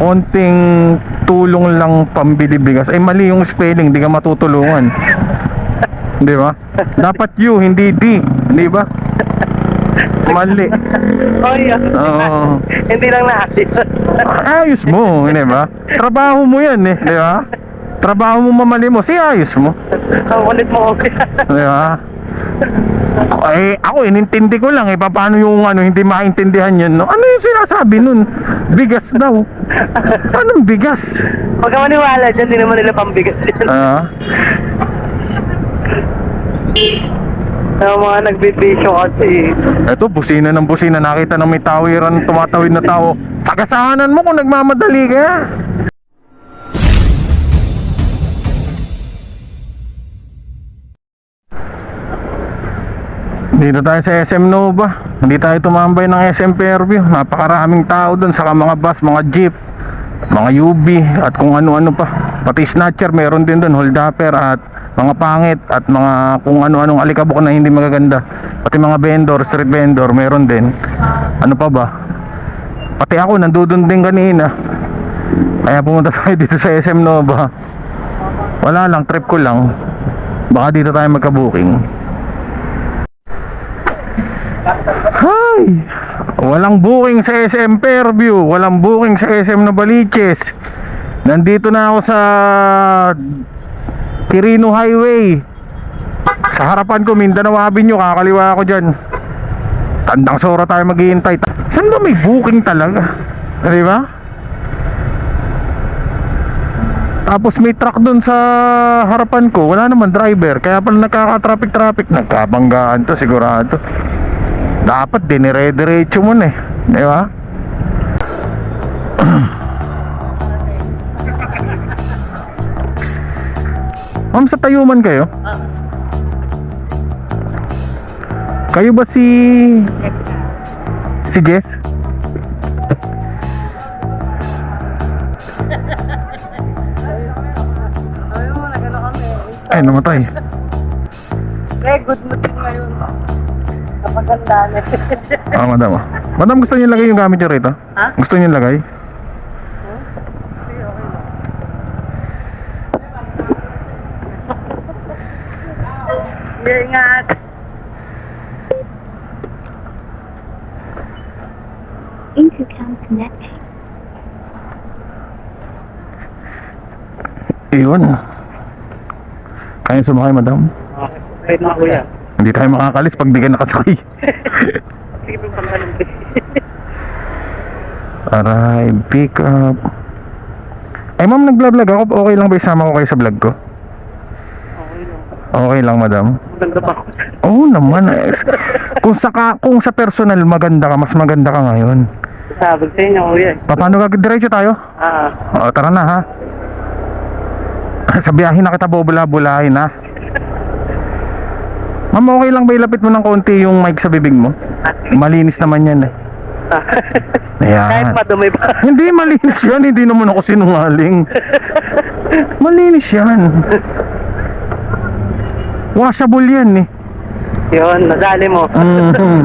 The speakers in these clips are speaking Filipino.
konting tulong lang pambili bigas. Ay mali yung spelling, di ka matutulungan. Di ba? Dapat you, hindi di. Di ba? Mali. Oh, yun. Oo. Hindi lang natin. Ayos mo, di ba? Trabaho mo yan eh, di ba? Trabaho mo mamali mo, si ayos mo. Ang ulit mo okay. Di ba? Eh, ako inintindi ko lang eh, paano yung ano, hindi maintindihan yun, no? Ano yung sinasabi nun? Bigas daw. Anong bigas? Huwag ka maniwala dyan, hindi naman nila pambigas yan. Ah, Ang mga nagbibisyo kasi. eto, busina ng busina, nakita ng may tawiran, tumatawid na tao. Sagasahanan mo kung nagmamadali ka. Dito tayo sa SM Nova. Hindi tayo tumambay ng SM Fairview. Napakaraming tao doon, saka mga bus, mga jeep, mga UV at kung ano-ano pa. Pati snatcher meron din doon, hold upper at mga pangit at mga kung ano-anong alikabok na hindi magaganda. Pati mga vendor, street vendor meron din. Ano pa ba? Pati ako nandudun din kanina. Kaya pumunta tayo dito sa SM Nova. Wala lang, trip ko lang. Baka dito tayo magka-booking. Hay! Walang booking sa SM Fairview, walang booking sa SM Novaliches. Nandito na ako sa Quirino Highway. Sa harapan ko Mindanao Avenue, kakaliwa ako diyan. Tandang sora tayo maghihintay. Saan ba may booking talaga? Di ba? Tapos may truck doon sa harapan ko, wala naman driver. Kaya pala nagkaka-traffic-traffic. Nagkabanggaan to sigurado. Dapat dinire-diretso mo na eh. Di ba? Ma'am, sa tayuman kayo? Kayo ba si... Si Jess? Ay. Ay, namatay. Eh, good mood din ngayon. Kapaganda na. Ah, madam. ah. Madam, gusto niyo lagay yung gamit niyo rito? Ha? Gusto niyo lagay? Ingat. Intercom connected. Iyon. Kaya sumakay, madam. Okay na kuya. Hindi tayo makakalis pag di ka nakasakay. Sige pangkalim. Aray, pick up. Ay, ma'am, nag-vlog ako. Okay lang ba isama ko kayo sa vlog ko? Okay lang. Okay lang, madam. Maganda pa ako. Oo naman. eh. Kung sa, ka, kung sa personal maganda ka, mas maganda ka ngayon. Sabi sa inyo kuya. Pa- Paano ka? Diretso tayo? Ah, O, tara na, ha? Sa biyahe na kita bubula-bulahin, ha? Ma'am, okay lang ba ilapit mo ng konti yung mic sa bibig mo? Malinis naman yan, eh. Ayan. kahit madumi pa. Hindi, malinis yan. Hindi naman ako sinungaling. Malinis yan. Washable yan, eh. Yun, nadali mo. Mhm.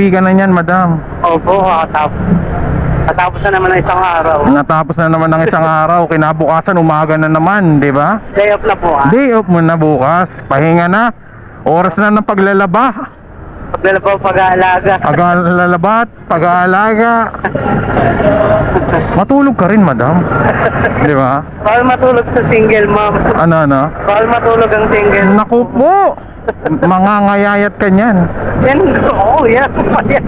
Pauwi ka na niyan, madam. Opo, katapos. Katapos na naman ng isang araw. Natapos na naman ng isang araw, kinabukasan, umaga na naman, di ba? Day off na po ah. Day off mo na bukas, pahinga na. Oras na ng paglalaba. Pagdala po pag-aalaga. Paglalaba at pag-aalaga. Matulog ka rin, madam. Di ba? Bawal matulog sa single, ma'am. Ano, ano? Bawal matulog ang single. Naku po! Mga ngayayat ka niyan. Yan, oo, yan. yan.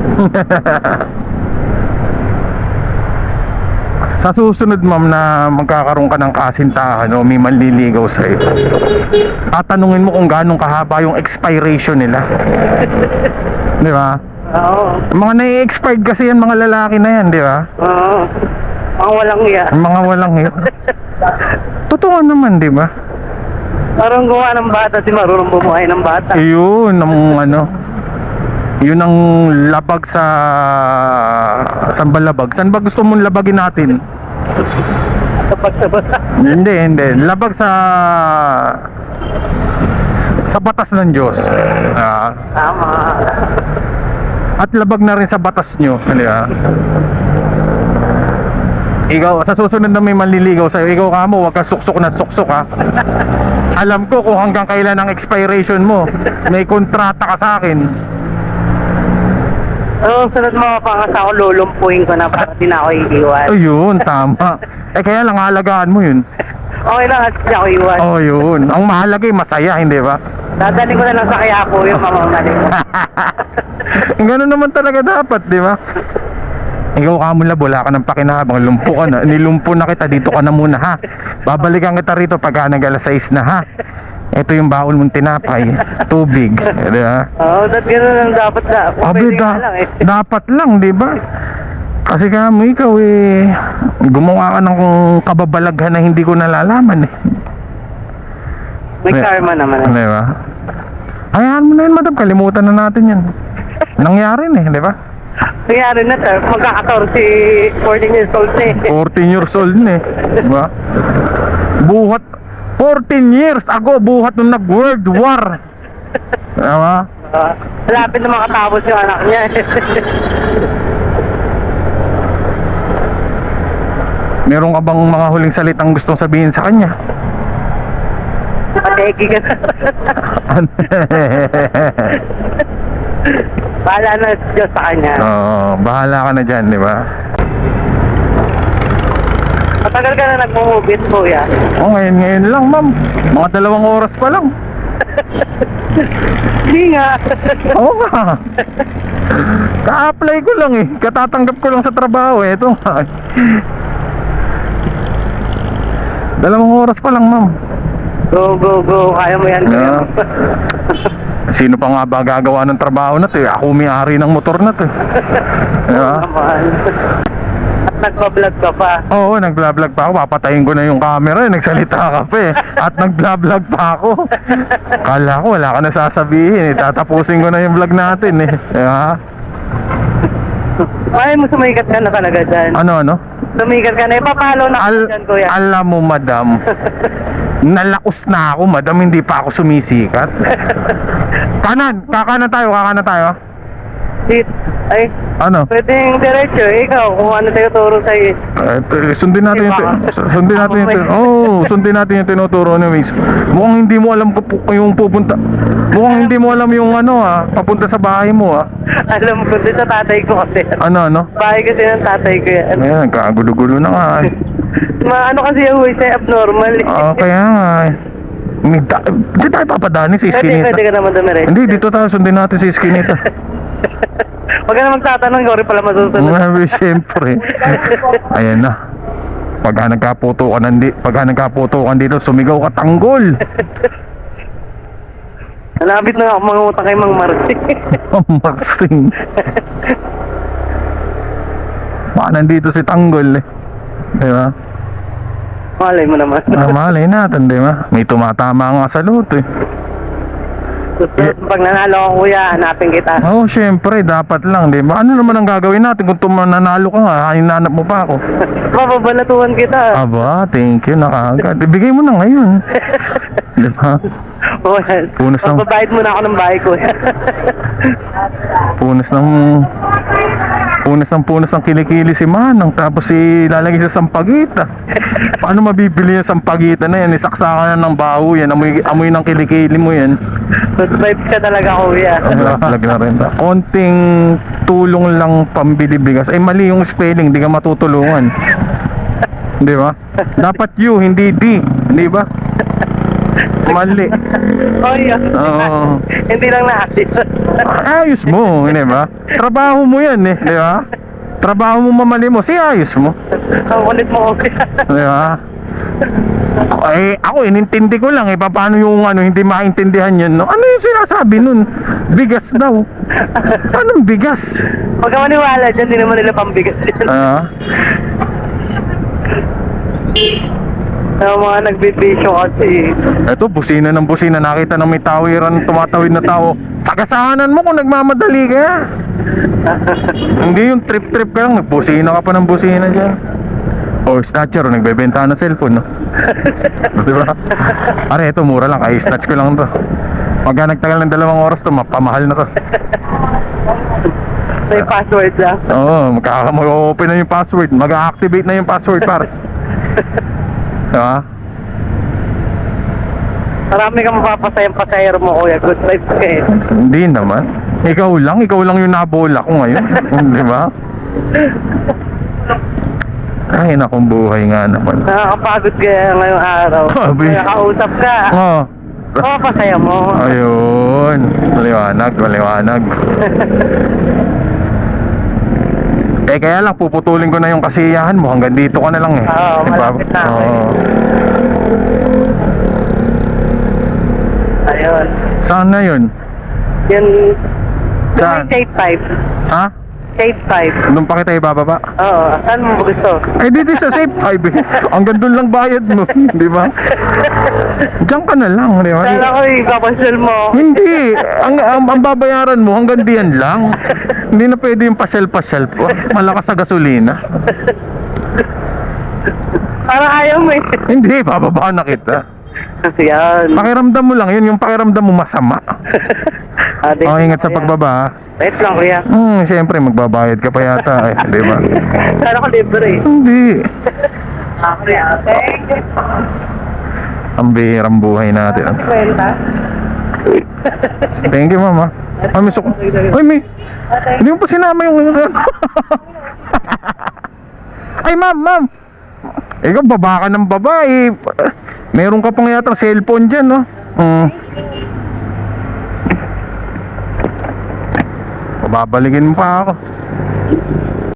Sa susunod, ma'am, na magkakaroon ka ng kasintahan o may manliligaw sa iyo, tatanungin mo kung ganong kahaba yung expiration nila. di ba? Oo, Mga nai-expired kasi yan, mga lalaki na yan, di ba? oo. Ang walang iya. Mga walang yun. Totoo naman, di ba? Parang gawa ng bata, di marunong bumuhay ng bata. Yun, ang ano, yun ang labag sa saan ba labag? Saan ba gusto mong labagin natin? Kapag sa bata. hindi, hindi. Labag sa sa batas ng Diyos. Ah, Tama. at labag na rin sa batas nyo. Di ba? Ikaw, sa susunod na may manliligaw sa'yo, ikaw ka mo, huwag ka suksok na suksok ha. Alam ko kung hanggang kailan ang expiration mo. May kontrata ka sa akin. Oo, sunod mga pangas ako, lulumpuin ko na para di na ako iiwan. Ayun, tama. Eh kaya lang alagaan mo yun. Okay lang, at di ako iwan. Oh, yun. Ang mahalaga eh, masaya, hindi ba? Dadali ko na lang sa kaya ko yung mamamaling ko. Ganun naman talaga dapat, di ba? Ikaw ka mo labo, wala ka ng pakinabang, lumpo ka na. Nilumpo na kita, dito ka na muna ha. Babalikan kita rito pagka nag alas 6 na ha. Ito yung baon mong tinapay, tubig, di ba? Oo, dat gano'n lang dapat na. Abi, da, lang eh. dapat lang, di ba? Kasi kamo ikaw eh, gumawa ka ng kababalaghan na hindi ko nalalaman eh. May karma naman eh. Di ba? Hayaan mo na yun, madam. Kalimutan na natin yan. Nangyari na eh, di ba? Nangyari na sir, magkakator si 14 years old na eh. 14 years old na eh. Di ba? Buhat, 14 years ago, buhat nung nag-World War. Di ba? Ah, Malapit na makatapos yung anak niya. Meron ka bang mga huling salitang gustong sabihin sa kanya? Pateki ka na. Bahala na Diyos sa kanya. Oo, bahala ka na dyan, di ba? Matagal ka na nagmumubit, kuya. Oh, ngayon, ngayon lang, ma'am. Mga dalawang oras pa lang. Hindi nga. Oo nga. Ka-apply ko lang eh. Katatanggap ko lang sa trabaho eh. Ito nga. Dalawang oras pa lang, ma'am. Go, go, go. Kaya mo yan, kuya. Yeah. Sino pa nga ba gagawa ng trabaho na to eh? Ako may-ari ng motor na to. Diba? At nagpa-vlog ka pa. Oo, nag-vlog pa ako. Papatayin ko na yung camera. eh. Nagsalita ka pa eh. At nag-vlog pa ako. Kala ko wala ka na sasabihin eh. Tatapusin ko na yung vlog natin eh. Diba? Ay mo sumikat ka na talaga dyan. Ano, ano? Sumikat ka na. Ipapalo na Al ka dyan, kuya. alam mo, madam, nalaos na ako, madam, hindi pa ako sumisikat. Kanan, kakanan tayo, kakanan tayo. Sit. Ay, Ano? pwedeng diretso. Ikaw, kung ano tayo turo sa'yo. Eh, t- sundin natin yung sundin natin yung tin- oh, sundin natin yung tinuturo ni Miss. Mukhang hindi mo alam kung pu- yung pupunta. Mukhang hindi mo alam yung ano ah, papunta sa bahay mo ah. Alam ko din sa tatay ko kasi. Ano ano? Bahay kasi ng tatay ko yan. Ayan, kagulo-gulo na nga. eh. Ma, ano kasi yung huwis ay abnormal eh. Ah, kaya nga. eh. May da- Di tayo papadani sa Pwede, iskinita. pwede ka naman dumiretso. Hindi, dito tayo sundin natin sa iskinita. Huwag ka na magtatanong, sorry pala masusunod. Ngayon, siyempre. Ayan na. Pagka nagkaputo ka nandi, pagka nagkaputo ka dito, sumigaw ka tanggol. Nalabit na ako mga utang kay Mang Marcy. Maxing. Baka nandito si Tanggol eh. Di ba? Malay mo naman. Ah, malay natin, di ba? May tumatama nga sa luto eh. Susunod, pag nanalo ako kuya, hanapin kita. Oo, oh, syempre, dapat lang, di ba? Ano naman ang gagawin natin kung tumananalo ka nga, hinanap mo pa ako? Mababalatuhan kita. Aba, thank you, nakagad. Ibigay mo na ngayon. Di ba? Oh, Punas ng- Magbabayad muna ako ng bahay kuya. Punas ng... Punas ng punas ng kilikili si Manang tapos si lalagay sa sampagita. Paano mabibili yung sampagita na yan? Isaksakan na ng baho yan. Amoy, amoy ng kilikili mo yan. Good vibes ka talaga kuya. Vlog na rin. Konting tulong lang pambili bigas. Ay mali yung spelling, di ka matutulungan. Di ba? Dapat you, hindi D. Di ba? Mali. Oh, yeah. Oo. Hindi lang natin. Ayos mo, di ba? Trabaho mo yan eh, di ba? Trabaho mo mamali mo, si ayos mo. Ang kulit mo kuya. Di ba? Eh, ako inintindi ko lang eh, paano yung ano, hindi maintindihan yun, no? Ano yung sinasabi nun? Bigas daw. Anong bigas? Huwag ka maniwala dyan, hindi naman nila pambigas. Ah, Ang mga nagbibisyo kasi. eto, busina ng busina. Nakita na may tawiran, tumatawid na tao. Sagasahanan mo kung nagmamadali ka. Hindi yung trip-trip ka lang, nagbusina ka pa ng busina dyan. O, snatcher, o, nagbebenta ng cellphone, no? Di ba? Are, ito, mura lang. Ay, snatch ko lang to. Pagka nagtagal ng dalawang oras to, mapamahal na to. May password lang. Oo, magkaka mag-open na yung password. Mag-activate na yung password, pare. Diba? Marami kang mapapasayang pasahero mo, kuya. Good vibes ka eh. Hindi naman. Ikaw lang, ikaw lang yung nabola ko ngayon. Di ba? Ay, nakong buhay nga naman. Nakakapagod ka ngayong araw. Sabi. Kaya kausap ka. Oh, Mapapasaya mo. ayun. Maliwanag, maliwanag. eh, kaya lang, puputulin ko na yung kasiyahan mo. Hanggang dito ka na lang eh. Oo, malapit na eh. Oo. Ayun. Saan na yun? Yun. Saan? Shade 5. Ha? Shade 5. Doon pa kita ibababa? Oo. Saan mo gusto? Eh, dito sa safe highway. Hanggang doon lang bayad mo. Di ba? Diyan ka na lang, di ba? Kala ko ipapasyal mo. Hindi. Ang, ang, ang babayaran mo hanggang diyan lang. Hindi na pwede yung pasyal-pasyal po. Malakas sa gasolina. Parang ayaw mo eh. Hindi, bababa na kita. Yan. Pakiramdam mo lang yun, yung pakiramdam mo masama. Ah, di- Oh, ingat sa pagbaba. ha? Wait lang, kuya. Hmm, siyempre magbabayad ka pa yata eh, di ba? Kala ko libre eh. Hindi. Ah, kuya. Thank you. Ang bihirang buhay natin. Kwenta. Thank you, mama. Ay, may suk... Ay, may... Hindi mo pa sinama yung... Ay, ma'am, ma'am. Ikaw, baba ka ng baba eh. Meron ka pang yata cellphone dyan, no? Mm. Babalikin mo pa ako.